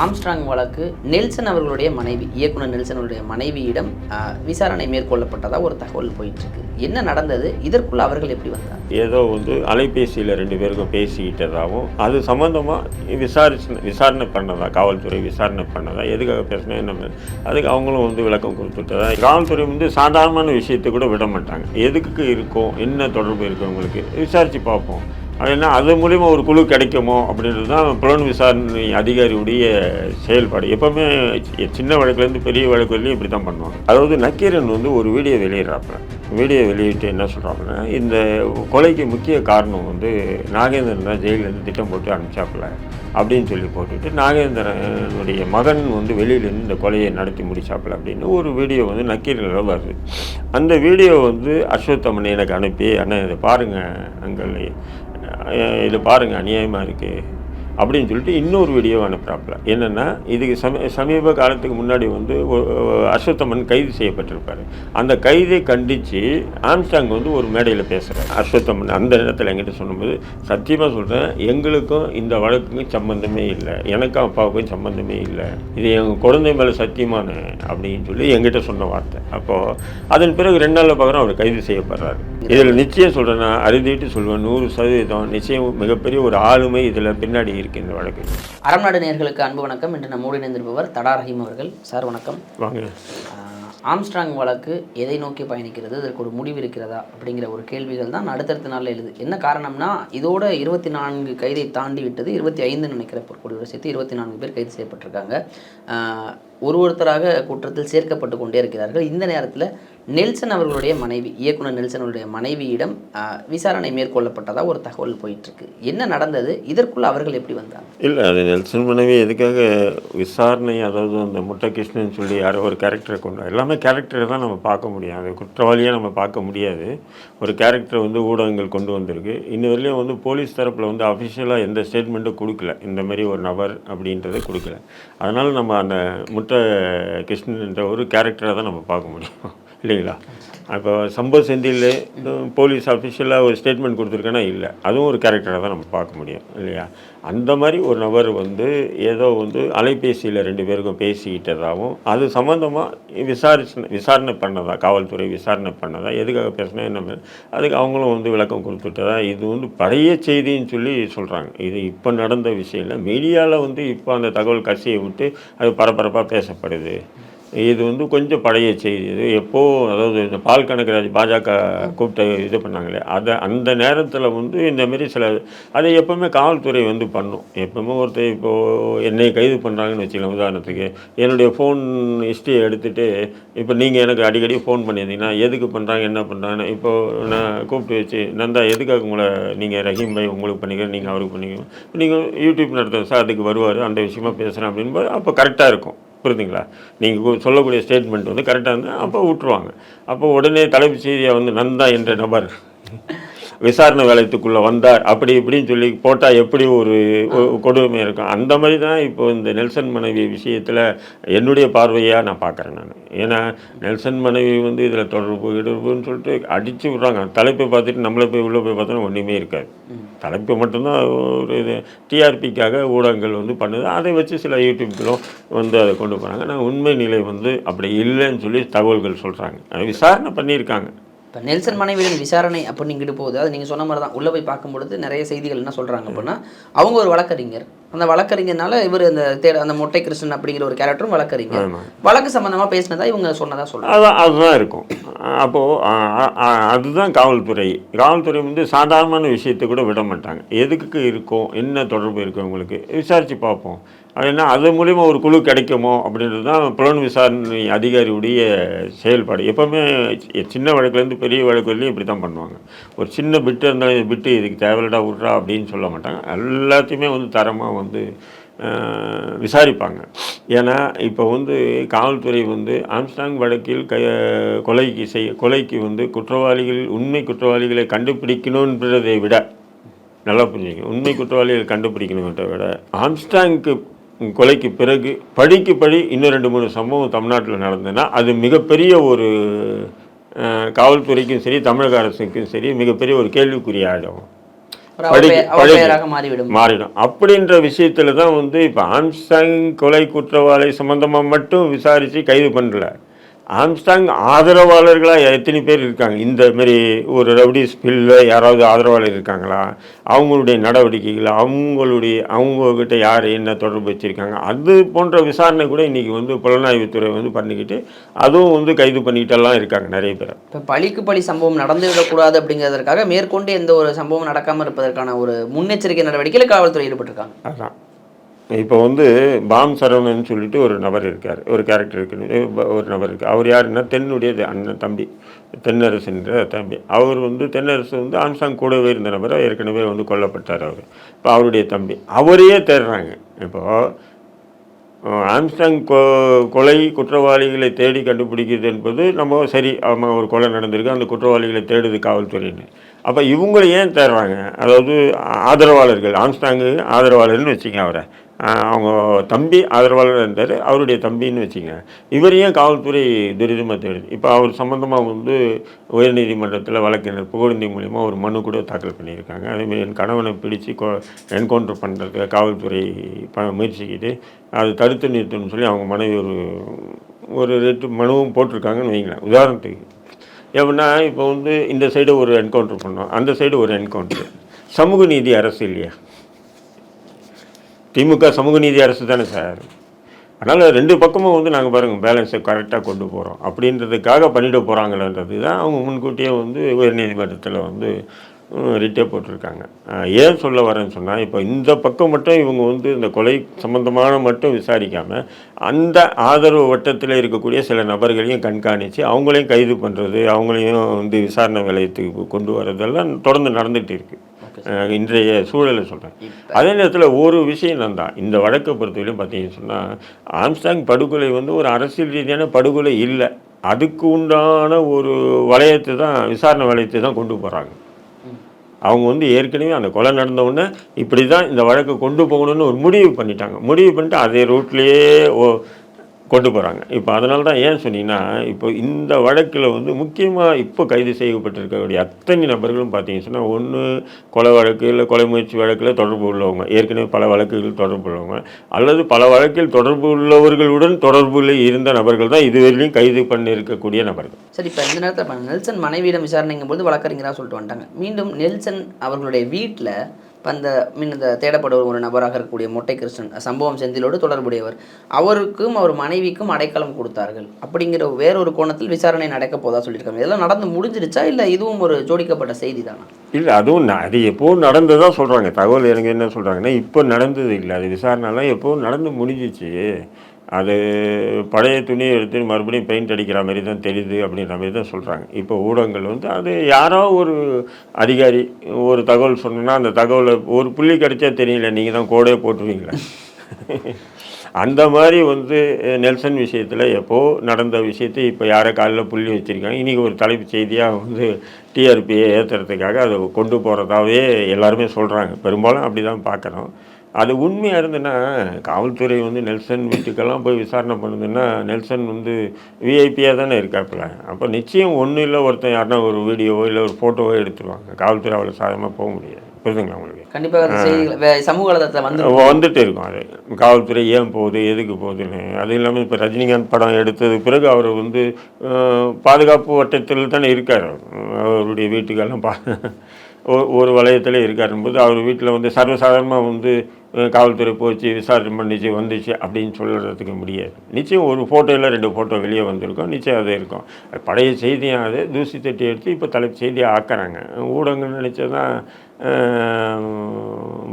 Armstrong வழக்கு Nelson அவர்களுடைய மனைவி இயக்குனர் நெல்சன் அவருடைய மனைவியிடம் விசாரணை மேற்கொள்ளப்பட்டதாக ஒரு தகவல் போயிட்டு இருக்கு என்ன நடந்தது? இதற்குள்ள அவர்கள் எப்படி வந்தார் ஏதோ வந்து அலைபேசியில் ரெண்டு பேருக்கும் பேசிக்கிட்டதாகவும் அது சம்மந்தமாக விசாரிச்சு விசாரணை பண்ணதா? காவல்துறை விசாரணை பண்ணதா? எதுக்காக பேசினா என்ன அதுக்கு அவங்களும் வந்து விளக்கம் கொடுத்துட்டதா? காவல்துறை வந்து சாதாரணமான விஷயத்தை கூட விட மாட்டாங்க. எதுக்கு இருக்கும் என்ன தொடர்பு இருக்கு உங்களுக்கு விசாரித்து பார்ப்போம். அது என்ன அது மூலிமா ஒரு குழு கிடைக்குமோ அப்படின்றது தான் புலன் விசாரணை அதிகாரியுடைய செயல்பாடு. எப்போவுமே சின்ன வழக்குலேருந்து பெரிய வழக்கு இப்படி தான் பண்ணுவாங்க. அதாவது நக்கீரன் வந்து ஒரு வீடியோ வெளியிடுறாப்புல. வீடியோ வெளியிட்டு என்ன சொல்கிறாப்புல இந்த கொலைக்கு முக்கிய காரணம் வந்து நாகேந்திரன் தான் ஜெயிலேருந்து திட்டம் போட்டு அனுப்பிச்சாப்புல அப்படின்னு சொல்லி போட்டுட்டு நாகேந்திரனுடைய மகன் வந்து வெளியிலேருந்து இந்த கொலையை நடத்தி முடிச்சாப்புல அப்படின்னு ஒரு வீடியோ வந்து நக்கீரனில் வருது. அந்த வீடியோ வந்து அஸ்வத்தமனை எனக்கு அனுப்பி அண்ணன் இதை பாருங்கள் அங்கே இது பாருங்கள் அநியாயமாக இருக்குது அப்படின்னு சொல்லிட்டு இன்னொரு வீடியோ அனுப்புகிறாப்புல என்னென்னா இதுக்கு சமீ சமீப காலத்துக்கு முன்னாடி வந்து அஸ்வத்தமன் கைது செய்யப்பட்டிருப்பார். அந்த கைதை கண்டித்து ஆம்ஸ்டாங் வந்து ஒரு மேடையில் பேசுகிறார் அஸ்வத்தமன் அந்த நேரத்தில் என்கிட்ட சொல்லும்போது சத்தியமாக சொல்கிறேன் எங்களுக்கும் இந்த வழக்குக்கும் சம்மந்தமே இல்லை. எனக்கும் அப்பாவுக்கும் சம்மந்தமே இல்லை. இது எங்கள் குழந்தை மேலே சத்தியமான அப்படின்னு சொல்லி எங்கிட்ட சொன்ன வார்த்தை. அப்போது அதன் பிறகு ரெண்டு நாளில் பார்க்குறோம் அவர் கைது செய்யப்படுறாரு. இதில் நிச்சயம் சொல்கிறேன்னா அறுதிட்டு சொல்லுவேன் நூறு சதவீதம் நிச்சயம் மிகப்பெரிய ஒரு ஆளுமை இதில் பின்னாடி இருக்குது இந்த வழக்கு. அறம் நாடு நேயர்களுக்கு அன்பு வணக்கம். இன்று நம்மோடு இணைந்திருப்பவர் தடா ரஹீம் அவர்கள். சார் வணக்கம். வாங்க. ஆம்ஸ்ட்ராங் வழக்கு எதை நோக்கி பயணிக்கிறது? இதற்கு ஒரு முடிவு இருக்கிறதா? அப்படிங்கிற ஒரு கேள்விகள் தான் அடுத்தடுத்த நாளில் எழுது. என்ன காரணம்னா இதோட இருபத்தி நான்கு கைதை தாண்டி விட்டது. இருபத்தி ஐந்து நினைக்கிற பொற்கொடியோட சேர்த்து இருபத்தி நான்கு பேர் கைது செய்யப்பட்டிருக்காங்க. ஒரு ஒருத்தராக குற்றத்தில் சேர்க்கப்பட்டு கொண்டே இருக்கிறார்கள். இந்த நேரத்தில் நெல்சன் அவர்களுடைய மனைவி இயக்குனர் நெல்சன் அவருடைய மனைவியிடம் விசாரணை மேற்கொள்ளப்பட்டதாக ஒரு தகவல் போயிட்டுருக்கு. என்ன நடந்தது? இதற்குள்ள அவர்கள் எப்படி வந்தாங்க? இல்லை அது நெல்சன் மனைவி எதுக்காக விசாரணை அதாவது அந்த முட்டைகிருஷ்ணன் சொல்லி யாரோ ஒரு கேரக்டரை கொண்டு எல்லாமே கேரக்டரை தான் நம்ம பார்க்க முடியும். அது குற்றவாளியாக நம்ம பார்க்க முடியாது. ஒரு கேரக்டரை வந்து ஊடகங்கள் கொண்டு வந்திருக்கு. இன்ன வரையிலும் வந்து போலீஸ் தரப்பில் வந்து அஃபிஷியலாக எந்த ஸ்டேட்மெண்ட்டும் கொடுக்கல. இந்த மாதிரி ஒரு நபர் அப்படின்றத கொடுக்கல. அதனால் நம்ம அந்த முட்டை கிருஷ்ணன்ற ஒரு கேரக்டரை தான் நம்ம பார்க்க முடியும். இல்லைங்களா? இப்போ சம்பவ செந்தில் போலீஸ் அஃபிஷியலாக ஒரு ஸ்டேட்மெண்ட் கொடுத்துருக்கேன்னா இல்லை. அதுவும் ஒரு கேரக்டராக தான் நம்ம பார்க்க முடியும் இல்லையா? அந்த மாதிரி ஒரு நபர் வந்து ஏதோ வந்து அலைபேசியில் ரெண்டு பேருக்கும் பேசிக்கிட்டதாகவும் அது சம்மந்தமாக விசாரிச்சு விசாரணை பண்ணதா காவல்துறை விசாரணை பண்ணதா எதுக்காக பேசினா என்ன அதுக்கு அவங்களும் வந்து விளக்கம் கொடுத்துட்டதா இது வந்து பழைய செய்தின்னு சொல்லி சொல்கிறாங்க இது இப்போ நடந்த விஷயம் இல்லை. மீடியாவில் வந்து இப்போ அந்த தகவல் கசியை விட்டு அது பரபரப்பாக பேசப்படுது. இது வந்து கொஞ்சம் பழைய செய்தி. இது எப்போது அதாவது இந்த பால் கணக்கராஜ் பாஜக கூப்பிட்டு இது பண்ணாங்களே அதை அந்த நேரத்தில் வந்து இந்தமாரி சில அதை எப்போவுமே காவல்துறை வந்து பண்ணும். எப்போவுமே ஒருத்தர் இப்போது என்னை கைது பண்ணுறாங்கன்னு வச்சுக்கலாம் உதாரணத்துக்கு என்னுடைய ஃபோன் ஹிஸ்ட்ரியை எடுத்துகிட்டு இப்போ நீங்கள் எனக்கு அடிக்கடி ஃபோன் பண்ணியிருந்தீங்கன்னா எதுக்கு பண்ணுறாங்க என்ன பண்ணுறாங்கன்னு இப்போது நான் கூப்பிட்டு வச்சு நந்தா எதுக்காக உங்களை நீங்கள் ரஹீம் பாய் உங்களுக்கு பண்ணிக்கிறேன் நீங்கள் அவருக்கு பண்ணிக்கிறோம் நீங்கள் யூடியூப் நடத்துகிற சார் அதுக்கு வருவார் அந்த விஷயமா பேசுகிறேன் அப்படின்போது அப்போ கரெக்டாக இருக்கும். புரியுதுங்களா? நீங்கள் சொல்லக்கூடிய ஸ்டேட்மெண்ட் வந்து கரெக்டாக இருந்தால் அப்போ விட்டுருவாங்க. அப்போ உடனே தலைப்புச் செய்தியாக வந்து நந்தா என்ற நபர். விசாரணை வேலையத்துக்குள்ளே வந்தார் அப்படி இப்படின்னு சொல்லி போட்டால் எப்படி ஒரு கொடுமை இருக்கும். அந்த மாதிரி தான் இப்போ இந்த நெல்சன் மனைவி விஷயத்தில் என்னுடைய பார்வையாக நான் பார்க்குறேன் நான். ஏன்னா நெல்சன் மனைவி வந்து இதில் தொடர்பு இடர்புன்னு சொல்லிட்டு அடித்து விட்றாங்க. தலைப்பை பார்த்துட்டு நம்மளை போய் உள்ளே போய் பார்த்தோன்னா ஒன்றுமே இருக்காது. தலைப்பு மட்டும்தான் ஒரு இது. டிஆர்பிக்காக ஊடகங்கள் வந்து பண்ணுது. அதை வச்சு சில யூடியூப்களும் வந்து அதை கொண்டு போகிறாங்க ஆனால் உண்மை நிலை வந்து அப்படி இல்லைன்னு சொல்லி தகவல்கள் சொல்கிறாங்க விசாரணை பண்ணியிருக்காங்க. இப்போ நெல்சன் மனைவியின் விசாரணை அப்படிங்கிட்டு போகுது. அது நீங்கள் சொன்ன மாதிரி தான் உள்ளே போய் பார்க்கும்பொழுது நிறைய செய்திகள் என்ன சொல்கிறாங்க அப்படின்னா அவங்க ஒரு வழக்கறிஞர். அந்த வழக்கறிஞர்னால இவர் அந்த தே அந்த மொட்டை கிருஷ்ணன் அப்படிங்கிற ஒரு கேரக்டரும் வழக்கறிஞர். வழக்கு சம்பந்தமாக பேசினதா இவங்க சொன்னதா சொல்கிறாங்க அதான் அதுதான் இருக்கும். அப்போது அதுதான் காவல்துறை. காவல்துறை வந்து சாதாரணமான விஷயத்தை கூட விட மாட்டாங்க. எதுக்கு இருக்கும்? என்ன தொடர்பு இருக்குது உங்களுக்கு விசாரித்து பார்ப்போம். அது என்ன அது மூலிமா ஒரு குழு கிடைக்குமோ அப்படின்றது தான் புலன் விசாரணை அதிகாரியுடைய செயல்பாடு. எப்போவுமே சின்ன வழக்குலேருந்து பெரிய வழக்கு வரலையும் இப்படி தான் பண்ணுவாங்க. ஒரு சின்ன பிட்டு இருந்தாலும் பிட்டு இதுக்கு தேவையில்லடா விட்றா அப்படின்னு சொல்ல மாட்டாங்க. எல்லாத்தையுமே வந்து தரமாக வந்து விசாரிப்பாங்க. ஏன்னா இப்போ வந்து காவல்துறை வந்து ஆம்ஸ்டாங் வழக்கில் க கொலைக்கு செய்ய கொலைக்கு வந்து குற்றவாளிகள் உண்மை குற்றவாளிகளை கண்டுபிடிக்கணுன்றதை விட நல்லா புரிஞ்சுங்க. உண்மை குற்றவாளிகள் கண்டுபிடிக்கணுன்றதை விட ஆம்ஸ்டாங்க்கு கொலைக்கு பிறகு படிக்கு படி இன்னும் ரெண்டு மூணு சம்பவம் தமிழ்நாட்டில் நடந்ததுன்னா அது மிகப்பெரிய ஒரு காவல்துறைக்கும் சரி தமிழக அரசுக்கும் சரி மிகப்பெரிய ஒரு கேள்விக்குறியாகும் மாறிடும். அப்படின்ற விஷயத்துல தான் வந்து இப்போ ஆம்ஸ்டாங் கொலை குற்றவாளி சம்பந்தமாக மட்டும் விசாரித்து கைது பண்ணல. ஆம்ஸ்டாங் ஆதரவாளர்களாக எத்தனை பேர் இருக்காங்க? இந்த மாதிரி ஒரு ரவுடி ஸ்பில்ல யாராவது ஆதரவாளர் இருக்காங்களா? அவங்களுடைய நடவடிக்கைகள் அவங்களுடைய அவங்கக்கிட்ட யார் என்ன தொடர்பு வச்சுருக்காங்க? அது போன்ற விசாரணை கூட இன்றைக்கி வந்து புலனாய்வுத்துறை வந்து பண்ணிக்கிட்டு அதுவும் வந்து கைது பண்ணிக்கிட்டெல்லாம் இருக்காங்க நிறைய பேர். இப்போ பழிக்கு பழி சம்பவம் நடந்துவிடக்கூடாது அப்படிங்கிறதற்காக மேற்கொண்டு எந்த ஒரு சம்பவம் நடக்காமல் இருப்பதற்கான ஒரு முன்னெச்சரிக்கை நடவடிக்கையில் காவல்துறை ஈடுபட்டிருக்காங்க. அதான். இப்போ வந்து பாம் சரவணன் சொல்லிட்டு ஒரு நபர் இருக்கார். ஒரு கேரக்டர் இருக்குன்னு ஒரு நபர் இருக்கு. அவர் யாருன்னா தென்னுடைய அண்ணன் தம்பி. தென்னரசுன்ற தம்பி. அவர் வந்து தென்னரசு வந்து ஆம்சாங் கூடவே இருந்த நபர் ஏற்கனவே வந்து கொல்லப்பட்டார் அவர். இப்போ அவருடைய தம்பி. அவரையே தேடுறாங்க. இப்போது ஆம்ஸ்டாங் கொ கொலை குற்றவாளிகளை தேடி கண்டுபிடிக்கிறது என்பது நம்ம சரி ஆமாம் ஒரு கொலை நடந்திருக்கு. அந்த குற்றவாளிகளை தேடுது காவல்துறைன்னு அப்போ இவங்களை ஏன் தேடுறாங்க? அதாவது ஆதரவாளர்கள் ஆம்ஸ்டாங்கு ஆதரவாளர்னு வச்சுங்க அவரை. அவங்க தம்பி ஆதரவாளர் இருந்தார். அவருடைய தம்பின்னு வச்சுங்க இவர் ஏன் காவல்துறை துரிதமாக தேடுது. இப்போ அவர் சம்மந்தமாக வந்து உயர்நீதிமன்றத்தில் வழக்கினர். புகழ்ந்தி மூலிமா ஒரு மனு கூட தாக்கல் பண்ணியிருக்காங்க. அதேமாதிரி என் கணவனை பிடிச்சி என்கவுண்டர் பண்ணுறதுக்கு காவல்துறை ப முயற்சிக்குது. அது தடுத்து நிறுத்தணும்னு சொல்லி அவங்க மனைவி ஒரு ஒரு ரெட்டு மனுவும் போட்டிருக்காங்கன்னு வைங்களேன். உதாரணத்துக்கு எப்படின்னா இப்போ வந்து இந்த சைடு ஒரு என்கவுண்டர் பண்ணோம். அந்த சைடு ஒரு என்கவுண்டர். சமூக நீதி அரசு இல்லையா? திமுக சமூக நீதி அரசு தானே சார்? அதனால் ரெண்டு பக்கமும் வந்து நாங்கள் பாருங்கள் பேலன்ஸை கரெக்டாக கொண்டு போகிறோம் அப்படின்றதுக்காக பண்ணிட போகிறாங்களன்றது தான் அவங்க முன்கூட்டியே வந்து உயர்நீதிமன்றத்தில் வந்து ரிட்டே போட்டிருக்காங்க. ஏன் சொல்ல வரேன்னு சொன்னால் இப்போ இந்த பக்கம் மட்டும் இவங்க வந்து இந்த கொலை சம்பந்தமான மட்டும் விசாரிக்காமல் அந்த ஆதரவு வட்டத்தில் இருக்கக்கூடிய சில நபர்களையும் கண்காணித்து அவங்களையும் கைது பண்ணுறது அவங்களையும் வந்து விசாரணை நிலையத்துக்கு கொண்டு வரதெல்லாம் தொடர்ந்து நடந்துகிட்டு இருக்குது இன்றைய சூழலை சொல்கிறேன் அதே நேரத்தில் ஒரு விஷயம் தான் இந்த வழக்கை பொறுத்தவரையும் பார்த்தீங்கன்னு சொன்னால் ஆம்ஸ்டாங் படுகொலை வந்து ஒரு அரசியல் ரீதியான படுகொலை இல்லை. அதுக்கு உண்டான ஒரு வளையத்தை தான் விசாரணை வளையத்தை தான் கொண்டு போகிறாங்க அவங்க வந்து ஏற்கனவே அந்த கொலை நடந்த உடனே இப்படி தான் இந்த வழக்கை கொண்டு போகணும்னு ஒரு முடிவு பண்ணிட்டாங்க. முடிவு பண்ணிட்டு அதே ரூட்லேயே ஓ கொண்டு போகிறாங்க இப்போ அதனால தான் ஏன் சொன்னீங்கன்னா இப்போ இந்த வழக்கில் வந்து முக்கியமாக இப்போ கைது செய்யப்பட்டிருக்கக்கூடிய அத்தனை நபர்களும் பார்த்தீங்கன்னு சொன்னால் ஒன்று கொலை வழக்கு இல்லை கொலை முயற்சி வழக்கில் தொடர்பு உள்ளவங்க. ஏற்கனவே பல வழக்குகள் தொடர்பு உள்ளவங்க. அல்லது பல வழக்கில் தொடர்பு உள்ளவர்களுடன் தொடர்பில் இருந்த நபர்கள் தான் இதுவரையிலும் கைது பண்ணியிருக்கக்கூடிய நபர்கள். சரி இப்போ இந்த நேரத்தில் நெல்சன் மனைவியிடம் விசாரணைங்கும் போது வழக்கறிஞராக சொல்லிட்டு வந்துட்டாங்க. மீண்டும் நெல்சன் அவர்களுடைய வீட்டில் அந்த மீன் இந்த தேடப்படுவர் ஒரு நபராக இருக்கக்கூடிய மொட்டை கிருஷ்ணன் சம்பவம் செந்திலோடு தொடர்புடையவர். அவருக்கும் அவர் மனைவிக்கும் அடைக்கலம் கொடுத்தார்கள். அப்படிங்கிற வேறொரு கோணத்தில் விசாரணை நடக்க போதா சொல்லியிருக்காங்க. இதெல்லாம் நடந்து முடிஞ்சிருச்சா? இல்லை இதுவும் ஒரு ஜோடிக்கப்பட்ட செய்தி தானா இல்லை அதுவும் அது எப்போவும் நடந்ததாக சொல்கிறாங்க தகவல் எனக்கு என்ன சொல்கிறாங்கன்னா இப்போ நடந்தது இல்லை. அது விசாரணைலாம் எப்போவும் நடந்து முடிஞ்சிச்சு. அது பழைய துணியை எடுத்து மறுபடியும் பெயிண்ட் அடிக்கிற மாதிரி தான் தெரியுது அப்படின்ற மாதிரி தான் சொல்கிறாங்க இப்போ ஊடகங்கள் வந்து அது யாரோ ஒரு அதிகாரி ஒரு தகவல் சொன்னோன்னா அந்த தகவலை ஒரு புள்ளி கிடைச்சா தெரியல நீங்கள் தான் கோடே போட்டுருவீங்களே. அந்த மாதிரி வந்து நெல்சன் விஷயத்தில் எப்போது நடந்த விஷயத்தை இப்போ யாரை காலில் புள்ளி வச்சுருக்காங்க. இன்றைக்கி ஒரு தலைப்பு செய்தியாக வந்து டிஆர்பியை ஏற்றுறதுக்காக அதை கொண்டு போகிறதாவே எல்லாருமே சொல்கிறாங்க பெரும்பாலும் அப்படி தான் பார்க்குறோம் அது உண்மையாக இருந்ததுன்னா காவல்துறை வந்து நெல்சன் வீட்டுக்கெல்லாம் போய் விசாரணை பண்ணுதுன்னா நெல்சன் வந்து விஐபியாக தானே இருக்காப்புல. அப்போ நிச்சயம் ஒன்றும் இல்லை ஒருத்தன் யாருன்னா ஒரு வீடியோவோ இல்லை ஒரு ஃபோட்டோவோ எடுத்துருவாங்க. காவல்துறை அவ்வளோ சாதகமாக போக முடியாது. புரியுதுங்களா உங்களுக்கு? கண்டிப்பாக சமூக வலைதளத்தில் வந்து வந்துட்டு இருக்கும் அது. காவல்துறை ஏன் போகுது எதுக்கு போகுதுன்னு. அது இல்லாமல் இப்போ ரஜினிகாந்த் படம் எடுத்தது பிறகு அவர் வந்து பாதுகாப்பு வட்டத்தில் தானே இருக்கார். அவருடைய வீட்டுக்கெல்லாம் பா ஒரு வளையத்தில் இருக்காரும்போது அவர் வீட்டில் வந்து சர்வசாதாரணமாக வந்து காவல்துறை போச்சு விசாரணை பண்ணிச்சு வந்துச்சு அப்படின்னு சொல்கிறதுக்கு முடியாது. நிச்சயம் ஒரு ஃபோட்டோவில் ரெண்டு ஃபோட்டோ வெளியே வந்திருக்கும் நிச்சயம் அது இருக்கும். பழைய செய்தியாக அது தூசி தட்டி எடுத்து இப்போ தலைப்பு செய்தியாக ஆக்குறாங்க. ஊடகங்கள் நினச்சதான்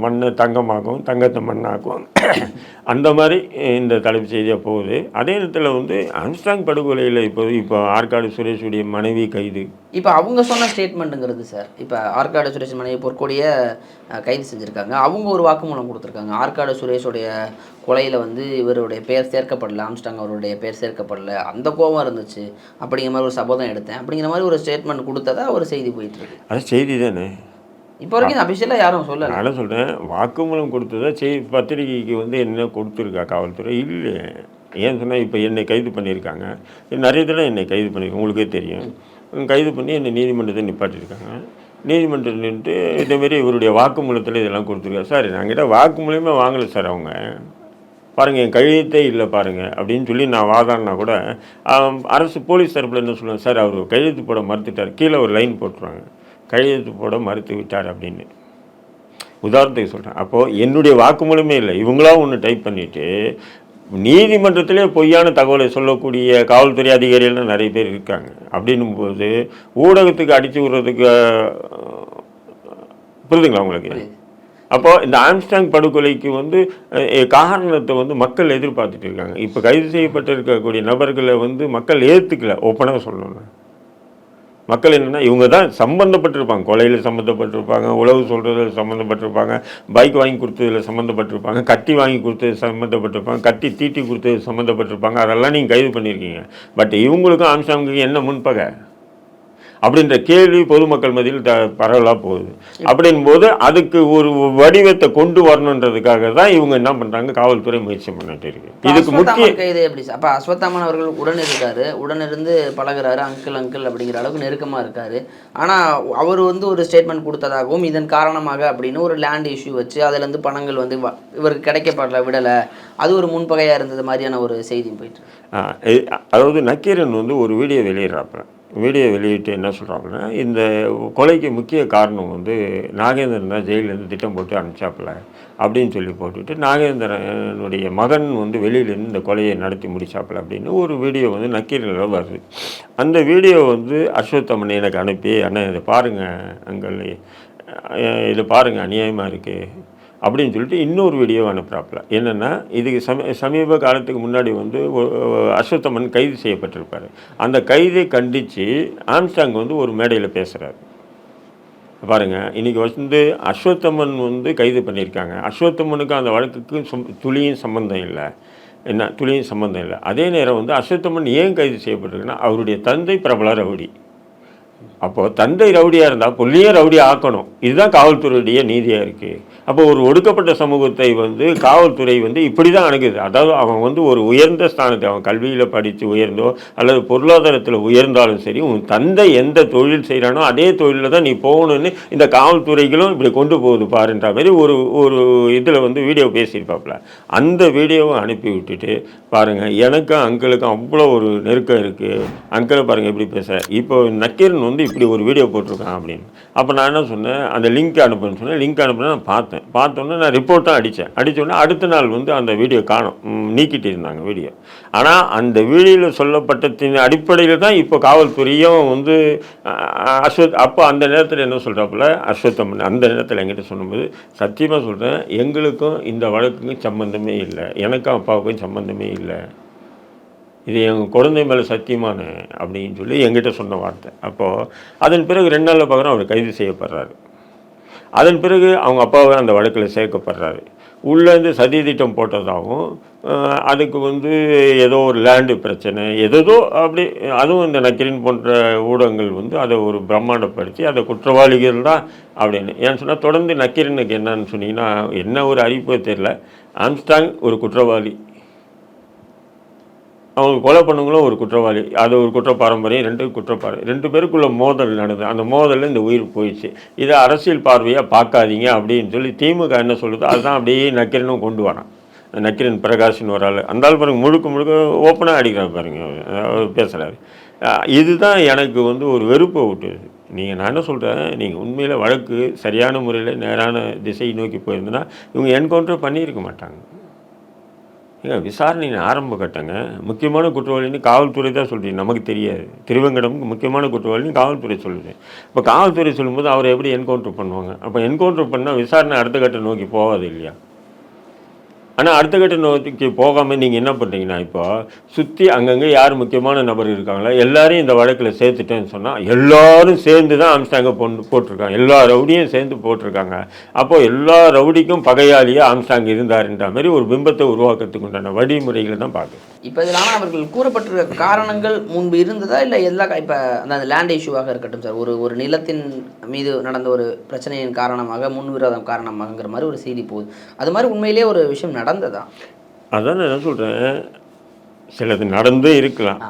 மண்ணை தங்கமாக்கும் தங்கத்தை மண்ணாக்கும். அந்த மாதிரி இந்த தலைப்பு செய்தியாக போகுது. அதே நேரத்தில் வந்து ஆம்ஸ்டாங் படுகொலையில் இப்போ இப்போ ஆற்காடு சுரேஷுடைய மனைவி கைது. இப்போ அவங்க சொன்ன ஸ்டேட்மெண்ட்டுங்கிறது சார் இப்போ ஆற்காடு சுரேஷ் மனைவி பொற்கொடியை கைது செஞ்சுருக்காங்க. அவங்க ஒரு வாக்குமூலம் கொடுத்துருக்காங்க. ஆற்காடு சுரேஷுடைய கொலையில் வந்து இவருடைய பேர் சேர்க்கப்படல ஆம்ஸ்டாங் அவருடைய பேர் சேர்க்கப்படல. அந்த கோபம் இருந்துச்சு. அப்படிங்கிற மாதிரி ஒரு சபதம் எடுத்தேன். அப்படிங்கிற மாதிரி ஒரு ஸ்டேட்மெண்ட் கொடுத்ததா ஒரு செய்தி போயிட்டு இருக்கு. அது செய்தி தானே? இப்போ வரைக்கும் அபிஷியலாக யாரும் சொல்ல நான் சொல்கிறேன் வாக்குமூலம் கொடுத்ததா செய் பத்திரிகைக்கு வந்து என்ன கொடுத்துருக்கா காவல்துறை? இல்லை. ஏன் சொன்னால் இப்போ என்னை கைது பண்ணியிருக்காங்க. நிறைய தடவை என்னை கைது பண்ணியிருக்காங்க உங்களுக்கே தெரியும். கைது பண்ணி என்னை நீதிமன்றத்தை நிப்பாட்டியிருக்காங்க. நீதிமன்றம் நின்று இதேமாரி இவருடைய வாக்குமூலத்தில் இதெல்லாம் கொடுத்துருக்காரு. சார் நாங்கிட்ட மூலியமாக வாங்கலை சார் அவங்க. பாருங்கள் என் கையெழுத்தே இல்லை பாருங்கள் அப்படின்னு சொல்லி நான் வாதாடினா கூட அரசு போலீஸ் தரப்பில் என்ன சொல்லுவாங்க? சார் அவர் கையெழுத்து போட மறுத்துட்டார். கீழே ஒரு லைன் போட்டுருவாங்க. கையெழுத்து போட மறுத்து விட்டார் அப்படின்னு. உதாரணத்துக்கு சொல்கிறேன் அப்போது என்னுடைய வாக்குமூலமே இல்லை. இவங்களா ஒன்று டைப் பண்ணிவிட்டு நீதிமன்றத்திலே பொய்யான தகவலை சொல்லக்கூடிய காவல்துறை அதிகாரிகள்லாம் நிறைய பேர் இருக்காங்க. அப்படின்னும் போது ஊடகத்துக்கு அடித்து விடுறதுக்கு அஹ், புரியுதுங்களா உங்களுக்கு? அப்போ இந்த ஆம்ஸ்டாங் படுகொலைக்கு வந்து காரணத்தை வந்து மக்கள் எதிர்பார்த்துட்டு இருக்காங்க. இப்போ கைது செய்யப்பட்டு இருக்கக்கூடிய நபர்களை வந்து மக்கள் ஏற்றுக்கல ஓப்பனாக சொல்லணும் மக்கள் என்னென்னா இவங்க தான் சம்மந்தப்பட்டிருப்பாங்க கொலையில் சம்மந்தப்பட்டிருப்பாங்க உழவு சொல்கிறதுல சம்மந்தப்பட்டிருப்பாங்க பைக் வாங்கி கொடுத்ததில் சம்மந்தப்பட்டிருப்பாங்க கட்டி வாங்கி கொடுத்தது சம்மந்தப்பட்டிருப்பாங்க கட்டி தீட்டி கொடுத்தது சம்மந்தப்பட்டிருப்பாங்க அதெல்லாம் நீங்கள் கைது பண்ணியிருக்கீங்க. பட் இவங்களுக்கும் ஆம்சாங்குக்கும் என்ன முன்பகை? அப்படின்ற கேள்வி பொதுமக்கள் மத்தியில் த பரவலாக போகுது. அப்படின் போது அதுக்கு ஒரு வடிவத்தை கொண்டு வரணுன்றதுக்காக தான் இவங்க என்ன பண்ணுறாங்க காவல்துறை முயற்சி பண்ணிட்டு இருக்கு. இதுக்கு முக்கிய கைது எப்படி அப்போ அஸ்வத்தாமன் அவர்கள் உடன் இருக்காரு. உடன் இருந்து பழகுறாரு. அங்கிள் அங்கிள் அப்படிங்கிற அளவுக்கு நெருக்கமாக இருக்காரு. ஆனால் அவர் வந்து ஒரு ஸ்டேட்மெண்ட் கொடுத்ததாகவும் இதன் காரணமாக அப்படின்னு ஒரு லேண்ட் இஷ்யூ வச்சு அதுலேருந்து பணங்கள் வந்து இவருக்கு கிடைக்கப்படல விடலை. அது ஒரு முன்பகையாக இருந்தது மாதிரியான ஒரு செய்தியும் போயிட்டு அதாவது நக்கீரன் வந்து ஒரு வீடியோ வெளியிடுறாப்புல. வீடியோ வெளியிட்டு என்ன சொல்கிறாப்புல இந்த கொலைக்கு முக்கிய காரணம் வந்து நாகேந்திரன் தான் ஜெயிலேருந்து திட்டம் போட்டு அனுப்பிச்சாப்புல அப்படின்னு சொல்லி போட்டுட்டு நாகேந்திரனுடைய மகன் வந்து வெளியிலேருந்து இந்த கொலையை நடத்தி முடிச்சாப்புல அப்படின்னு ஒரு வீடியோ வந்து நக்கீரில் வருது. அந்த வீடியோ வந்து அஸ்வத்தமன் எனக்கு அனுப்பி அண்ணா இதை பாருங்கள் அங்கே இதை பாருங்கள் அநியாயமாக இருக்குது அப்படின்னு சொல்லிட்டு இன்னொரு வீடியோ அனுப்புகிறாப்புல என்னென்னா இதுக்கு சமீ சமீப காலத்துக்கு முன்னாடி வந்து அஸ்வத்தமன் கைது செய்யப்பட்டிருப்பார். அந்த கைதை கண்டித்து ஆம்ஸ்டாங் வந்து ஒரு மேடையில் பேசுகிறார் பாருங்க இன்னைக்கு வந்து அஸ்வத்தமன் வந்து கைது பண்ணியிருக்காங்க. அஸ்வத்தமனுக்கு அந்த வழக்குக்கும் சும்- துளியும் சம்பந்தம் இல்லை. என்ன துளியும் சம்பந்தம் இல்லை. அதே நேரம் வந்து அஸ்வத்தமன் ஏன் கைது செய்யப்பட்டிருக்குன்னா அவருடைய தந்தை பிரபல ரவுடி. அப்போது தந்தை ரவுடியாக இருந்தால் புள்ளியும் ரவுடி ஆக்கணும். இதுதான் காவல்துறையுடைய நீதியாக இருக்குது அப்போ ஒரு ஒடுக்கப்பட்ட சமூகத்தை வந்து காவல்துறை வந்து இப்படி தான் அணுகுது. அதாவது அவன் வந்து ஒரு உயர்ந்த ஸ்தானத்தை அவன் கல்வியில் படித்து உயர்ந்தோ அல்லது பொருளாதாரத்தில் உயர்ந்தாலும் சரி உன் தந்தை எந்த தொழில் செய்கிறானோ அதே தொழிலில் தான் நீ போகணும்னு இந்த காவல்துறைகளும் இப்படி கொண்டு போகுது பாருன்ற மாதிரி ஒரு ஒரு இதில் வந்து வீடியோ பேசியிருப்பாப்புல. அந்த வீடியோவை அனுப்பி விட்டுட்டு பாருங்கள் எனக்கும் அங்கிளுக்கும் அவ்வளோ ஒரு நெருக்கம் இருக்குது அங்கிளை பாருங்கள் எப்படி பேசுகிறேன் இப்போ நக்கீரன் வந்து இப்படி ஒரு வீடியோ போட்டிருக்கான் அப்படின்னு. அப்போ நான் என்ன சொன்னேன் அந்த லிங்க் அனுப்புன்னு சொன்னேன். லிங்க் அனுப்புனா நான் பார்த்தேன். பார்த்தோன்னே நான் ரிப்போர்ட்டும் அடித்தேன். அடித்தோடனே அடுத்த நாள் வந்து அந்த வீடியோ காணும். நீக்கிட்டு இருந்தாங்க வீடியோ. ஆனால் அந்த வீடியோவில் சொல்லப்பட்டத்தின் அடிப்படையில் தான் இப்போ காவல்துறையும் வந்து அஸ்வத் அப்போ அந்த நேரத்தில் என்ன சொல்கிறாப்புல அஸ்வத்தமன் அந்த நேரத்தில் என்கிட்ட சொல்லும்போது சத்தியமாக சொல்கிறேன் எங்களுக்கும் இந்த வழக்குக்கும் சம்மந்தமே இல்லை. எனக்கும் அப்பாவுக்கும் சம்மந்தமே இல்லை. இது எங்கள் குழந்தை மேலே சத்தியமான அப்படின்னு சொல்லி எங்கிட்ட சொன்ன வார்த்தை. அப்போது அதன் பிறகு ரெண்டு நாளில் பார்க்குறோம் அவர் கைது செய்யப்படுறாரு. அதன் பிறகு அவங்க அப்பாவை அந்த வழக்கில் சேர்க்கப்படுறாரு. உள்ளேருந்து சதி திட்டம் போட்டதாகவும் அதுக்கு வந்து ஏதோ ஒரு லேண்டு பிரச்சனை எதோ அப்படி அதுவும் இந்த நக்கிரின் போன்ற ஊடகங்கள் வந்து அதை ஒரு பிரம்மாண்டப்படுத்தி அதை குற்றவாளிகள் தான் அப்படின்னு. ஏன்னு சொன்னால் தொடர்ந்து நக்கிரனுக்கு என்னன்னு சொன்னீங்கன்னா என்ன ஒரு அறிவிப்பு தெரில ஆம்ஸ்டாங் ஒரு குற்றவாளி. அவங்க கொலை பண்ணவங்களும் ஒரு குற்றவாளி அது ஒரு குற்ற பாரம்பரியம் ரெண்டு குற்றப்பாரம் ரெண்டு பேருக்குள்ள மோதல் நடந்தது. அந்த மோதலில் இந்த உயிர் போயிடுச்சு. இதை அரசியல் பார்வையாக பார்க்காதீங்க அப்படின்னு சொல்லி திமுக என்ன சொல்லுதோ? அதுதான் அப்படியே நக்கிரனும் கொண்டு வரான். நக்கிரன் பிரகாஷ்னு ஒரு ஆள். அந்த ஆள் பாருங்க முழுக்க முழுக்க ஓப்பனாக அடிக்கிறார் பாருங்கள் அவர் பேசுகிறாரு இதுதான் எனக்கு வந்து ஒரு வெறுப்பை விட்டுது நீங்கள் நான் என்ன சொல்கிறேன் நீங்கள் உண்மையில் வழக்கு சரியான முறையில் நேரான திசை நோக்கி போயிருந்ததுன்னா இவங்க என்கவுண்டர் பண்ணியிருக்க மாட்டாங்க. இல்லை விசாரணையின் ஆரம்ப கட்டங்க. முக்கியமான குற்றவாளின்னு காவல்துறை தான் சொல்கிறீங்க நமக்கு தெரியாது. திருவங்கடமுக்கு முக்கியமான குற்றவாளின்னு காவல்துறை சொல்லுது. இப்போ காவல்துறை சொல்லும்போது அவரை எப்படி என்கவுண்டர் பண்ணுவாங்க? அப்போ என்கவுண்டர் பண்ணால் விசாரணை அடுத்த கட்டம் நோக்கி போகாது இல்லையா? ஆனால் அடுத்த கட்ட நோக்கி போகாமல் நீங்கள் என்ன பண்ணுறீங்கன்னா இப்போ சுற்றி அங்கங்கே யார் முக்கியமான நபர் இருக்காங்களோ எல்லாரையும் இந்த வழக்கில் சேர்த்துட்டேன்னு சொன்னால் எல்லாரும் சேர்ந்து தான் ஆம்ஸ்டாங்கை பொண்ணு போட்டிருக்காங்க. எல்லா ரவுடியும் சேர்ந்து போட்டிருக்காங்க. அப்போது எல்லா ரவுடிக்கும் பகையாளியாக ஆம்ஸ்டாங் இருந்தாருன்ற மாதிரி ஒரு பிம்பத்தை உருவாக்குறதுக்கு உண்டான வழிமுறைகளை தான் பார்க்குறேன் இப்போ இதில் அவர்கள் கூறப்பட்டிருக்க காரணங்கள் முன்பு இருந்ததா? இல்லை எல்லா இப்போ அந்த லேண்ட் இஷ்யூவாக இருக்கட்டும் சார் ஒரு ஒரு நிலத்தின் மீது நடந்த ஒரு பிரச்சனையின் காரணமாக முன்விரோதம் காரணமாகங்கிற மாதிரி ஒரு செய்தி போகுது. அது மாதிரி உண்மையிலேயே ஒரு விஷயம் நடந்ததா? அதான் நான் என்ன சொல்கிறேன் சிலது நடந்தே இருக்கலாம்.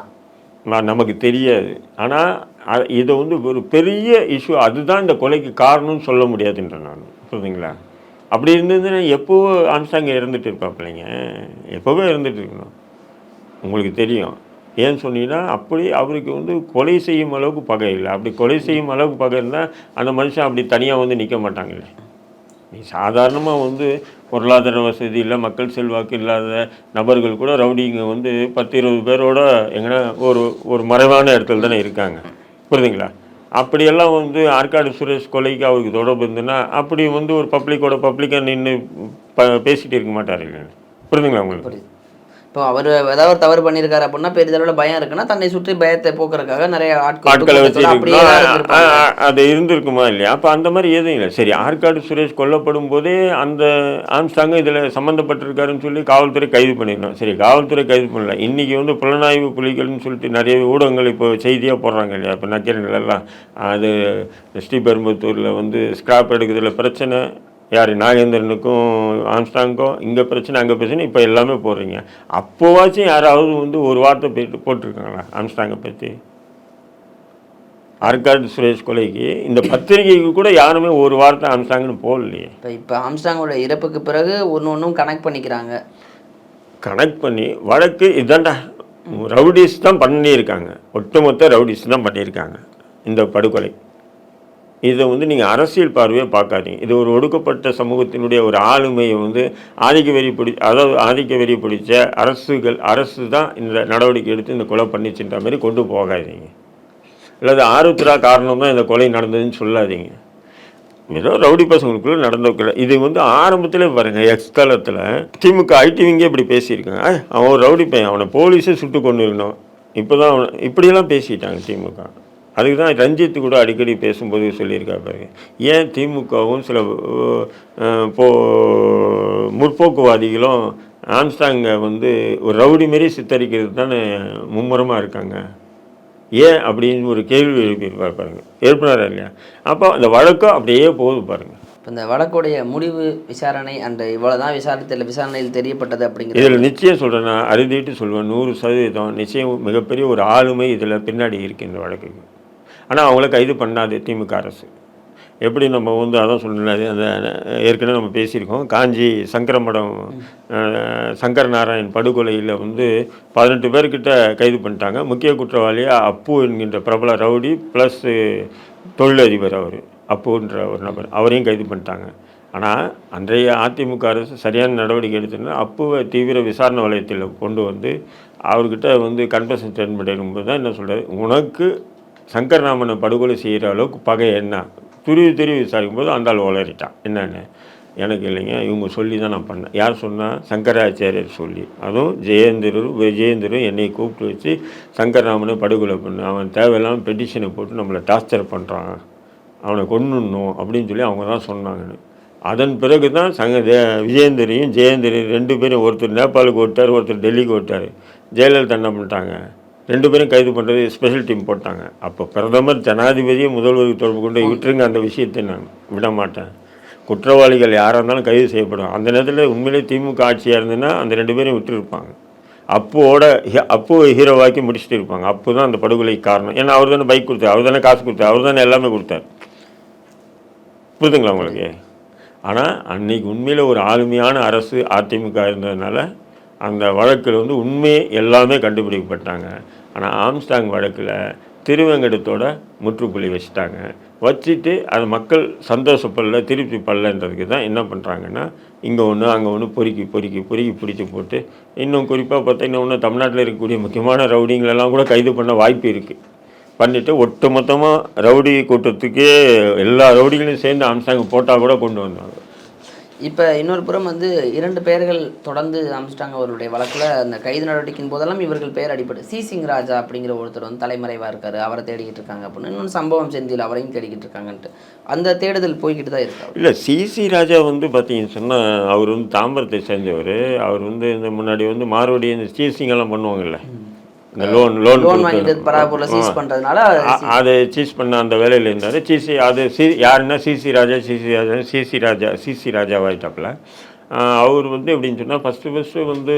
நான் நமக்கு தெரியாது. ஆனால் இதை வந்து ஒரு பெரிய இஷ்யூ அதுதான் இந்த கொலைக்கு காரணம்னு சொல்ல முடியாதுன்ற நான். புரியுதுங்களா? அப்படி இருந்ததுன்னா எப்போவோ ஆம்ஸ்டாங் இறந்துட்டு இருப்பாப்பிள்ளைங்க? எப்போவோ இருந்துட்டு இருக்கணும். உங்களுக்கு தெரியும். ஏன்னு சொன்னீங்கன்னா அப்படி அவருக்கு வந்து கொலை செய்யும் அளவுக்கு பகை இல்லை. அப்படி கொலை செய்யும் அளவுக்கு பகை இருந்தால் அந்த மனுஷன் அப்படி தனியாக வந்து நிற்க மாட்டாங்களே நீ சாதாரணமாக வந்து பொருளாதார வசதி இல்லை மக்கள் செல்வாக்கு இல்லாத நபர்கள் கூட ரவுடிங்க வந்து பத்து இருபது பேரோட எங்கன்னா ஒரு ஒரு மறைவான இடத்துல தானே இருக்காங்க. புரியுதுங்களா? அப்படியெல்லாம் வந்து ஆற்காடு சுரேஷ் கொலைக்கு அவருக்கு தொடர்பு இருந்துன்னா அப்படி வந்து ஒரு பப்ளிக்கோட பப்ளிக்காக நின்று ப பேசிகிட்டு இருக்க மாட்டார் இல்லைன்னு புரியுதுங்களா உங்களுக்கு? இப்போ அவர் ஏதாவது ஒரு தவறு பண்ணியிருக்காரு அப்படின்னா பெரிதளவில் பயம் இருக்குன்னா தன்னை சுற்றி பயத்தை போக்குறதுக்காக நிறைய ஆட்கள் வச்சு அது இருந்திருக்குமா இல்லையா? அப்போ அந்த மாதிரி எதுவும் இல்லை. சரி ஆற்காடு சுரேஷ் கொல்லப்படும் போதே அந்த ஆம்ஸ்டாங்க இதில் சம்மந்தப்பட்டிருக்காருன்னு சொல்லி காவல்துறை கைது பண்ணிடணும். சரி காவல்துறை கைது பண்ணல. இன்றைக்கி வந்து புலனாய்வு புலிகள்னு சொல்லிட்டு நிறைய ஊடகங்கள் இப்போ செய்தியாக போடுறாங்க இல்லையா? இப்போ நக்கீரங்கள் எல்லாம் அது ஸ்ரீபெரும்புத்தூரில் வந்து ஸ்கிராப் எடுக்கிறதுல பிரச்சனை. யார் நாகேந்திரனுக்கும் ஆம்ஸ்டாங்க்கும் இங்கே பிரச்சனை அங்கே பிரச்சனை இப்போ எல்லாமே போடுறீங்க. அப்போவாச்சும் யாராவது வந்து ஒரு வார்த்தை போட்டு போட்டிருக்காங்களா ஆம்ஸ்டாங்கை பற்றி ஆற்காடு சுரேஷ் கொலைக்கு இந்த பத்திரிகைக்கு கூட யாருமே ஒரு வார்த்தை ஆம்ஸ்டாங்னு போடலையே. இப்போ இப்போ ஆம்ஸ்டாங்கோட இறப்புக்கு பிறகு ஒன்று ஒன்றும் கனெக்ட் பண்ணிக்கிறாங்க. கனெக்ட் பண்ணி வழக்கு இதாண்டா ரவுடிஸ் தான் பண்ணியிருக்காங்க. ஒட்டுமொத்த ரவுடிஸ் தான் பண்ணியிருக்காங்க இந்த படுகொலை. இதை வந்து நீங்கள் அரசியல் பார்வையை பார்க்காதீங்க. இது ஒரு ஒடுக்கப்பட்ட சமூகத்தினுடைய ஒரு ஆளுமையை வந்து ஆதிக்க வெறி பிடி அதாவது ஆதிக்க வெறி பிடிச்ச அரசுகள் அரசு தான் இந்த நடவடிக்கை எடுத்து இந்த கொலை பண்ணிச்சுன்ற மாதிரி கொண்டு போகாதீங்க. அல்லது ஆருத்ரா காரணம் தான் இந்த கொலை நடந்ததுன்னு சொல்லாதீங்க. ஏதோ ரவுடி பசங்களுக்குள்ளே நடந்த இது வந்து ஆரம்பத்திலே பாருங்கள் எக்ஸ்தலத்தில் திமுக ஐடிவிங்கே இப்படி பேசியிருக்காங்க. அவன் ரவுடி பையன் அவனை போலீஸே சுட்டு கொண்டு இருக்கணும் இப்போ தான் அவனை இப்படியெல்லாம் பேசிட்டாங்க திமுக. அதுக்கு தான் ரஞ்சித் கூட அடிக்கடி பேசும்போது சொல்லியிருக்காரு பாருங்க. ஏன் திமுகவும் சில போ முற்போக்குவாதிகளும் ஆம்ஸ்டாங்கை வந்து ஒரு ரவுடி மாரி சித்தரிக்கிறது தானே மும்முரமாக இருக்காங்க. ஏன் அப்படின்னு ஒரு கேள்வி எழுப்பியிருப்பார் பாருங்க. எழுப்பினாரா இல்லையா? அப்போ அந்த வழக்கம் அப்படியே போகுது பாருங்க. இப்போ இந்த வழக்குடைய முடிவு விசாரணை அந்த இவ்வளவுதான் விசாரத்தில் விசாரணையில் தெரியப்பட்டது அப்படிங்கிறது இதில் நிச்சயம் சொல்கிறேன்னா அறுதிட்டு சொல்வேன் நூறு சதவீதம் நிச்சயம் மிகப்பெரிய ஒரு ஆளுமை இதில் பின்னாடி இருக்கு இந்த வழக்குக்கு. ஆனால் அவங்கள கைது பண்ணாது திமுக அரசு. எப்படி நம்ம வந்து அதான் சொல்லலாது அந்த ஏற்கனவே நம்ம பேசியிருக்கோம். காஞ்சி சங்கரமடம் அஹ், சங்கர நாராயண் படுகொலையில் வந்து பதினெட்டு பேர்கிட்ட கைது பண்ணிட்டாங்க. முக்கிய குற்றவாளியாக அப்பு என்கின்ற பிரபல ரவுடி ப்ளஸ்ஸு தொழிலதிபர் அவர் அப்புன்ற ஒரு நபர். அவரையும் கைது பண்ணிட்டாங்க. ஆனால் அன்றைய அதிமுக அரசு சரியான நடவடிக்கை எடுத்துன்னா அப்புவை தீவிர விசாரணை வலயத்தில் கொண்டு வந்து அவர்கிட்ட வந்து கன்ஃபஷன் ஸ்டேட்மெண்ட் எடுக்கும்போது தான் என்ன சொல்கிறது உனக்கு சங்கர்ராமனை படுகொலை செய்கிற அளவுக்கு பகை என்ன? துருவி துருவி விசாரிக்கும் போது அந்த ஆள் உளறிட்டான் என்னென்னு? எனக்கு இல்லைங்க இவங்க சொல்லி தான் நான் பண்ணேன். யார் சொன்னால் சங்கராச்சாரியர் சொல்லி. அதுவும் ஜெயேந்திரரும் விஜயேந்திரரும் என்னை கூப்பிட்டு வச்சு சங்கர்ராமனை படுகொலை பண்ணு. அவன் தேவையில்லாமல் பெட்டிஷனை போட்டு நம்மளை டார்ச்சர் பண்ணுறான் அவனை கொண்டுணும் அப்படின்னு சொல்லி அவங்க தான் சொன்னாங்கன்னு. அதன் பிறகு தான் சங்க விஜயேந்திரியும் விஜயேந்திரையும் ரெண்டு பேரும் ஒருத்தர் நேபாளுக்கு ஓட்டார் ஒருத்தர் டெல்லிக்கு ஓட்டார். ஜெயலலிதா என்ன பண்ணிட்டாங்க? ரெண்டு பேரும் கைது பண்ணுறது ஸ்பெஷல் டீம் போட்டாங்க. அப்போ பிரதமர் ஜனாதிபதியை முதல்வருக்கு தொடர்பு கொண்டு விட்டுருங்க அந்த விஷயத்தை நான் விட மாட்டேன் குற்றவாளிகள் யாராக இருந்தாலும் கைது செய்யப்படும். அந்த நேரத்தில் உண்மையிலே திமுக ஆட்சியாக இருந்ததுன்னா அந்த ரெண்டு பேரையும் விட்டுருப்பாங்க. அப்போட ஹி- அப்போ ஹீரோவாக்கி முடிச்சுட்டு இருப்பாங்க. அப்போ தான் அந்த படுகொலைக்கு காரணம். ஏன்னா அவர் தானே பைக் கொடுத்தார் அவர் தானே காசு கொடுத்தார் அவர் தானே எல்லாமே கொடுத்தார். புரிதுங்களா உங்களுக்கு? ஆனால் அன்னைக்கு உண்மையில் ஒரு ஆளுமையான அரசு அதிமுக இருந்ததுனால அந்த வழக்கில் வந்து உண்மையை எல்லாமே கண்டுபிடிக்கப்பட்டாங்க. ஆனால் ஆம்ஸ்டாங் வழக்கில் திருவேங்கடத்தோட முற்றுப்புள்ளி வச்சுட்டாங்க. வச்சுட்டு அது மக்கள் சந்தோஷப்படல திருப்தி படலன்றதுக்கு தான் என்ன பண்ணுறாங்கன்னா இங்கே ஒன்று அங்கே ஒன்று பொறுக்கி பொறுக்கி பொறுக்கி பிடிச்சி போட்டு இன்னும் குறிப்பாக பார்த்தா இன்னும் தமிழ்நாட்டில் இருக்கக்கூடிய முக்கியமான ரவுடிங்களெல்லாம் கூட கைது பண்ண வாய்ப்பு இருக்குது பண்ணிவிட்டு ஒட்டு மொத்தமாக ரவுடி கூட்டத்துக்கே எல்லா ரவுடிகளையும் சேர்ந்து அம்சாங்க போட்டால் கூட கொண்டு வந்தாங்க. இப்போ இன்னொரு புறம் வந்து இரண்டு பெயர்கள் தொடர்ந்து அமைச்சிட்டாங்க அவருடைய வழக்கில். அந்த கைது நடவடிக்கையின் போதெல்லாம் இவர்கள் பெயர் அடிப்படை சி. சிங் ராஜா அப்படிங்கிற ஒருத்தர் வந்து தலைமறைவாக இருக்கார். அவரை தேடிக்கிட்டு இருக்காங்க அப்படின்னு. இன்னொன்று சம்பவம் செந்தில் அவரையும் தேடிக்கிட்டு இருக்காங்கன்ட்டு. அந்த தேடுதல் போய்கிட்டு தான் இருக்கு. இல்லை சி. சி ராஜா வந்து பார்த்தீங்கன்னு சொன்னால் அவர் வந்து தாம்பரத்தை சேர்ந்தவர். அவர் வந்து இந்த முன்னாடி வந்து மாறுபடி இந்த சீசிங்கெல்லாம் பண்ணுவாங்கல்ல. இந்த லோன் லோன் லோன் வாங்கிட்டு பராபூர்ல சீஸ் பண்ணுறதுனால அதை சீஸ் பண்ண அந்த வேலையில் இருந்தார். சிசி அது சி யாருன்னா CC Raja CC Raja CC Raja CC ராஜாவாயிட்டாப்புல. அவர் வந்து எப்படின்னு சொன்னால் ஃபஸ்ட்டு ஃபஸ்ட்டு வந்து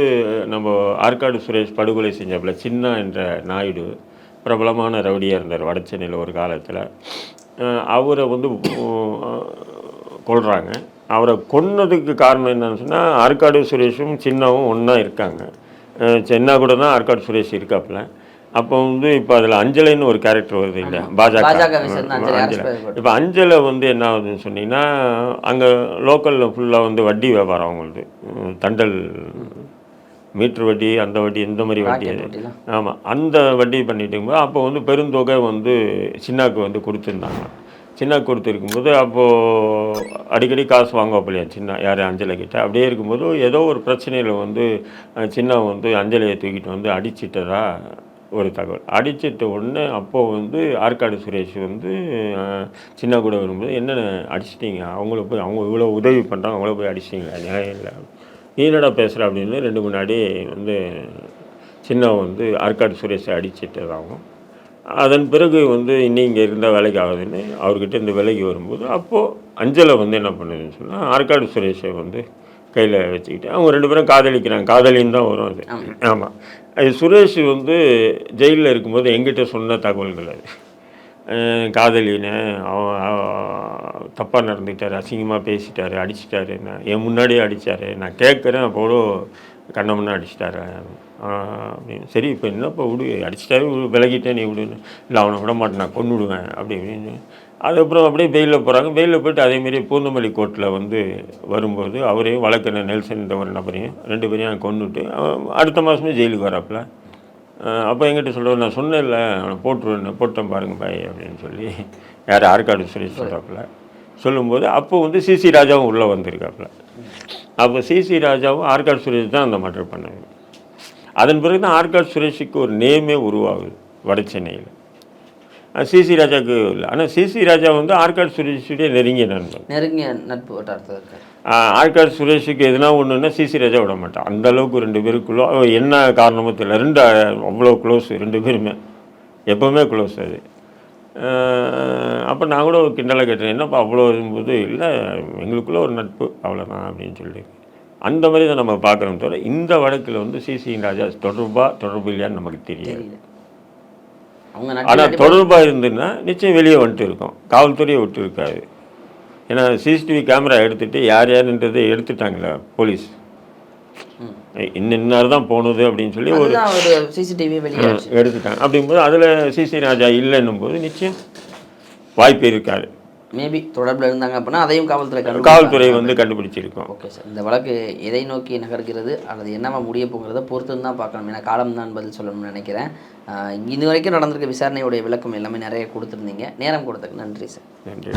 நம்ம ஆற்காடு சுரேஷ் படுகொலை செஞ்சாப்புல சின்ன என்ற நாயுடு பிரபலமான ரவுடியாக இருந்தார் வட சென்னையில் ஒரு காலத்தில். அவரை வந்து கொள்கிறாங்க அவரை கொன்னதுக்கு காரணம் என்னன்னு சொன்னால் ஆற்காடு சுரேஷும் சின்னாவும் ஒன்றா இருக்காங்க. சின்னா கூட தான் ஆற்காடு சுரேஷ் இருக்காப்புல. அப்போ வந்து இப்போ அதில் அஞ்சலைன்னு ஒரு கேரக்டர் வருது இல்லையா? பாஜக. அஞ்சலை இப்போ அஞ்சலை வந்து என்ன ஆகுதுன்னு சொன்னீங்கன்னா அங்கே லோக்கலில் ஃபுல்லாக வந்து வட்டி வியாபாரம் அவங்களுக்கு தண்டல் மீட்ரு வட்டி அந்த வட்டி இந்த மாதிரி வட்டி. வட்டிலாம். ஆமாம் அந்த வட்டி பண்ணிட்டு அப்போ வந்து பெருந்தொகை வந்து சின்னாக்கு வந்து கொடுத்துருந்தாங்க. சின்ன கொடுத்துருக்கும்போது அப்போது அடிக்கடி காசு வாங்குவாப்பில்லையா? சின்ன யார் அஞ்சலை கிட்டே? அப்படியே இருக்கும்போது ஏதோ ஒரு பிரச்சனையில் வந்து சின்ன வந்து அஞ்சலியை தூக்கிட்டு வந்து அடிச்சிட்டதா ஒரு தகவல். அடிச்சிட்ட உடனே அப்போது வந்து ஆற்காடு சுரேஷ் வந்து சின்ன கூட வரும்போது என்னென்ன அடிச்சிட்டிங்க? அவங்கள போய் அவங்க இவ்வளோ உதவி பண்ணுறாங்க அவங்கள போய் அடிச்சிட்டிங்களா? நியாயம் இல்லை. நீ என்னடா பேசுகிற அப்படின்னு ரெண்டு முன்னாடி வந்து சின்ன வந்து ஆற்காடு சுரேஷை அடிச்சிட்டதாகவும் அதன் பிறகு வந்து இன்னும் இங்கே இருந்தால் வேலைக்கு ஆகுதுன்னு அவர்கிட்ட இந்த வேலைக்கு வரும்போது அப்போது அஞ்சலை வந்து என்ன பண்ணுதுன்னு சொன்னால் ஆற்காடு சுரேஷை வந்து கையில் வச்சுக்கிட்டு அவங்க ரெண்டு பேரும் காதலிக்கிறாங்க. காதலின்னு தான் வரும் அது. ஆமாம் அது சுரேஷ் வந்து ஜெயிலில் இருக்கும்போது எங்கிட்ட சொன்ன தகவல்கள் அது. காதலின்னு அவன் தப்பாக நடந்துக்கிட்டாரு அசிங்கமாக பேசிட்டாரு அடிச்சிட்டாரு நான் என் முன்னாடியே அடித்தாரு நான் கேட்குறேன் அப்போது கண்ணமுன்னா அடிச்சிட்டாரு. சரி இப்போ என்னப்பா விடு அடிச்சிட்டாரு விடு, விலகிட்டே நீ விடுன்னு. இல்லை அவனை விட மாட்டேன் நான் கொண்டு விடுவேன் அப்படி இப்படின்னு. அதுக்கப்புறம் அப்படியே பெயிலில் போகிறாங்க பெயிலில் போயிட்டு அதேமாரி பூந்தமல்லி கோர்ட்டில் வந்து வரும்போது அவரையும் வழக்கறிஞர் நெல்சன் இந்த ஒரு நபரையும் ரெண்டு பேரையும் கொண்டுட்டு அவன் அடுத்த மாதமே ஜெயிலுக்கு வராப்புல. அப்போ என்கிட்ட சொல்லுவார் நான் சொன்னேன்ல அவனை போட்டுருவேன் போட்டேன் பாருங்க பாய் அப்படின்னு சொல்லி. யார் ஆற்காடு சுரேஷ் சொல்கிறாப்புல சொல்லும்போது அப்போ வந்து சிசி ராஜாவும் உள்ளே வந்திருக்காப்புல. அப்போ சிசி ராஜாவும் ஆற்காடு சுரேஷ் தான் அந்த மர்டர் பண்ணாங்க. அதன் பிறகு தான் ஆற்காடு சுரேஷுக்கு ஒரு நேமே உருவாகுது வட சென்னையில். சிசி ராஜாவுக்கு இல்லை. ஆனால் சிசி ராஜா வந்து ஆற்காடு சுரேஷுடைய நெருங்கிய நண்பன். நெருங்கிய நட்பு வட்டாரத்தில் ஆற்காடு சுரேஷுக்கு எதுனா ஒன்றுன்னா சிசி ராஜா விட மாட்டான். அந்த அளவுக்கு ரெண்டு பேருக்குள்ளோ என்ன காரணமோ தெரியல. ரெண்டு அவ்வளோ க்ளோஸ் ரெண்டு பேருமே. எப்போவுமே க்ளோஸ் அது. அப்போ நான் கூட ஒரு கிண்டலாக கேட்டேன். என்னப்பா அவ்வளோ இருக்கும்போது? இல்லை எங்களுக்குள்ள ஒரு நட்பு அவ்வளோதான் அப்படின்னு சொல்லி அந்த மாதிரி தான் நம்ம பார்க்குறோம் தவிர இந்த வழக்கில் வந்து சிசி ராஜா தொடர்பா தொடர்பு இல்லையான்னு நமக்கு தெரியாது ஆனால் தொடர்பாக இருந்துன்னா நிச்சயம் வெளியே வந்துட்டு இருக்கும். காவல்துறையை விட்டு இருக்காது. ஏன்னா சிசிடிவி கேமரா எடுத்துட்டு யார் யாருன்றதை எடுத்துட்டாங்களே போலீஸ். ம். இன்னின்னார் தான் போனது அப்படின்னு சொல்லி ஒரு சிசிடிவி எடுத்துட்டாங்க. அப்படிங்கும்போது அதில் சிசி ராஜா இல்லைன்னும் போது நிச்சயம் வாய்ப்பு இருக்காது. மேபி தொடர்பில் இருந்தாங்க அப்படின்னா அதையும் காவல்துறை. காவல்துறை வந்து கண்டுபிடிச்சிருக்கோம். ஓகே சார் இந்த வழக்கு எதை நோக்கி நகர்கிறது அல்லது என்னவா முடிய போகிறத பொறுத்து தான் பார்க்கணும். ஏன்னா காலம் தான் பதில் சொல்லணும்னு நினைக்கிறேன். இது வரைக்கும் நடந்திருக்க விசாரணையுடைய விளக்கம் எல்லாமே நிறைய கொடுத்துருந்தீங்க. நேரம் கொடுத்ததுக்கு நன்றி சார் நன்றி